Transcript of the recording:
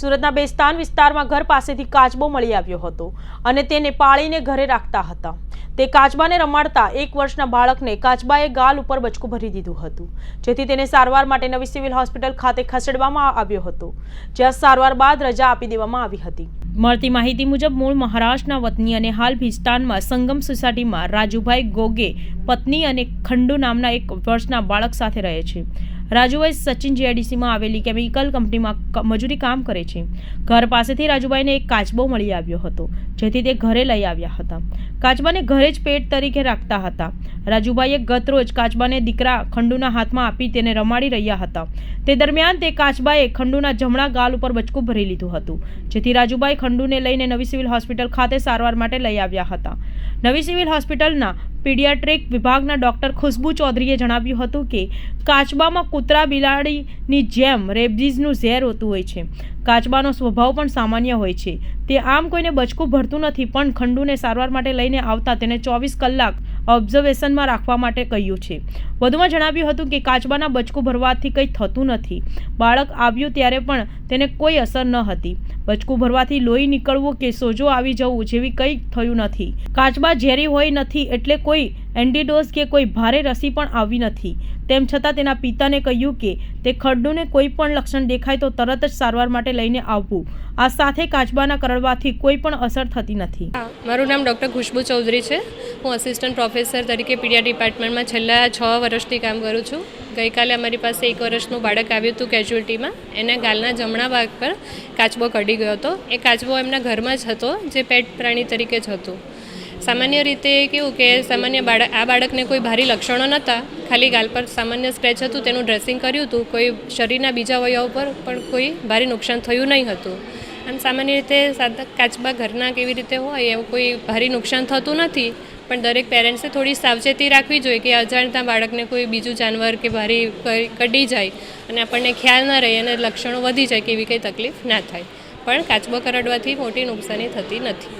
સુરતના બેસ્તાન વિસ્તારમાં ઘર પાસેથી કાચબો મળી આવ્યો હતો અને તેને પાળીને ઘરે રાખતા હતા. તે કાચબાને રમાડતા એક વર્ષના બાળકને કાચબાએ ગાલ ઉપર બચકું ભરી દીધું હતું, જેથી તેને સારવાર માટે નવી સિવિલ હોસ્પિટલ ખાતે ખસેડવામાં આવ્યો હતો, જ્યાં સારવાર બાદ રજા આપી દેવામાં આવી હતી. મળતી માહિતી મુજબ, મૂળ મહારાષ્ટ્રના વતની અને હાલ ભિસ્તાનમાં સંગમ સોસાયટીમાં રાજુભાઈ ગોગે પત્ની અને ખંડુ નામના એક વર્ષના બાળક સાથે રહે છે. રાજુભાઈ સચિન જીઆઈડીસીમાં આવેલી કેમિકલ કંપનીમાં મજૂરી કામ કરે છે. ઘર પાસેથી રાજુભાઈને એક કાચબો મળી આવ્યો હતો, જેથી તે ઘરે લઈ આવ્યા હતા. કાચબાને ઘરે જ પેટ તરીકે રાખતા હતા. રાજુભાઈએ ગત રોજ કાચબાને દીકરા ખંડુના હાથમાં આપી તેને રમાડી રહ્યા હતા. તે દરમિયાન તે કાચબાએ ખંડુના જમણા ગાલ ઉપર બચકું ભરી લીધું હતું, જેથી રાજુભાઈ ખંડુને લઈને નવી સિવિલ હોસ્પિટલ ખાતે સારવાર માટે લઈ આવ્યા હતા. નવી સિવિલ હોસ્પિટલના પીડિયાટ્રિક વિભાગના ડોક્ટર ખુશ્બુ ચૌધરીએ જણાવ્યું હતું કે, કાચબામાં કૂતરા બિલાડીની જેમ રેબિઝનું ઝેર હોતું હોય છે. કાચબાનો સ્વભાવ પણ સામાન્ય હોય છે. તે આમ કોઈને બચકું ભરતું નથી, પણ ખંડુને સારવાર માટે લઈને આવતા તેને ચોવીસ કલાક ઓબ્ઝર્વેશનમાં રાખવા માટે કહ્યું છે. વધુમાં જણાવ્યું હતું કે કાચબાના બચકું ભરવાથી કંઈ થતું નથી. બાળક આવ્યું ત્યારે પણ તેને કોઈ અસર ન હતી. બચકું ભરવાથી લોહી નીકળવું કે સોજો આવી જવું જેવી કંઈ થયું નથી. કાચબા ઝેરી હોય નથી એટલે કોઈ એન્ટીડોઝ કે કોઈ ભારે રસી પણ આવી નથી. તેમ છતાં તેના પિતાને કહ્યું કે તે ખડ્ડુને કોઈ પણ લક્ષણ દેખાય તો તરત જ સારવાર માટે લઈને આવવું. આ સાથે કાચબાના કરડવાથી કોઈ પણ અસર થતી નથી. મારું નામ ડૉક્ટર ખુશ્બુ ચૌધરી છે. હું અસિસ્ટન્ટ પ્રોફેસર તરીકે પીડિયા ડિપાર્ટમેન્ટમાં છેલ્લા છ વર્ષથી કામ કરું છું. ગઈકાલે અમારી પાસે એક વર્ષનું બાળક આવ્યું હતું કેજ્યુઅલ્ટીમાં એના ગાલના જમણા ભાગ પર કાચબો કડી ગયો હતો. એ કાચબો એમના ઘરમાં જ હતો, જે પેટ પ્રાણી તરીકે જ હતું. સામાન્ય રીતે કેવું કે સામાન્ય બાળક આ બાળકને કોઈ ભારી લક્ષણો નહોતા. ખાલી ગાલ પર સામાન્ય સ્ક્રેચ હતું, તેનું ડ્રેસિંગ કર્યું હતું. કોઈ શરીરના બીજા અવયવ પર પણ કોઈ ભારે નુકસાન થયું નહીં હતું. આમ સામાન્ય રીતે સાદા કાચબા ઘરના કેવી રીતે હોય, એવું કોઈ ભારે નુકસાન થતું નથી. પણ દરેક પેરેન્ટ્સે થોડી સાવચેતી રાખવી જોઈએ કે અજાણતા બાળકને કોઈ બીજું જાનવર કે ભારે કડી જાય અને આપણને ખ્યાલ ન રહે અને લક્ષણો વધી જાય, કે એવી કંઈ તકલીફ ના થાય. પણ કાચબો કરડવાથી મોટી નુકસાની થતી નથી.